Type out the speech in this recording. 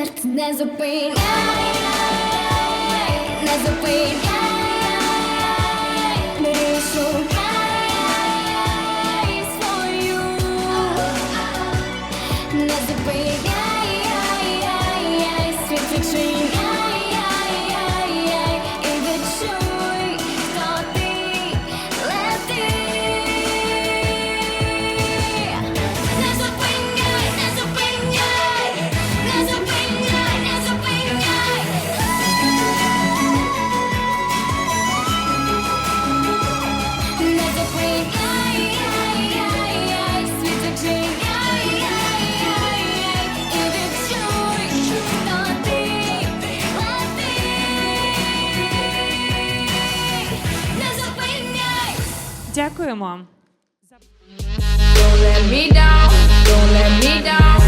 серце не зупиняй, не зупиняй, мрішу свою, не зупиняй, світ відчиняй. Дякуємо. Don't let me down, don't let me down.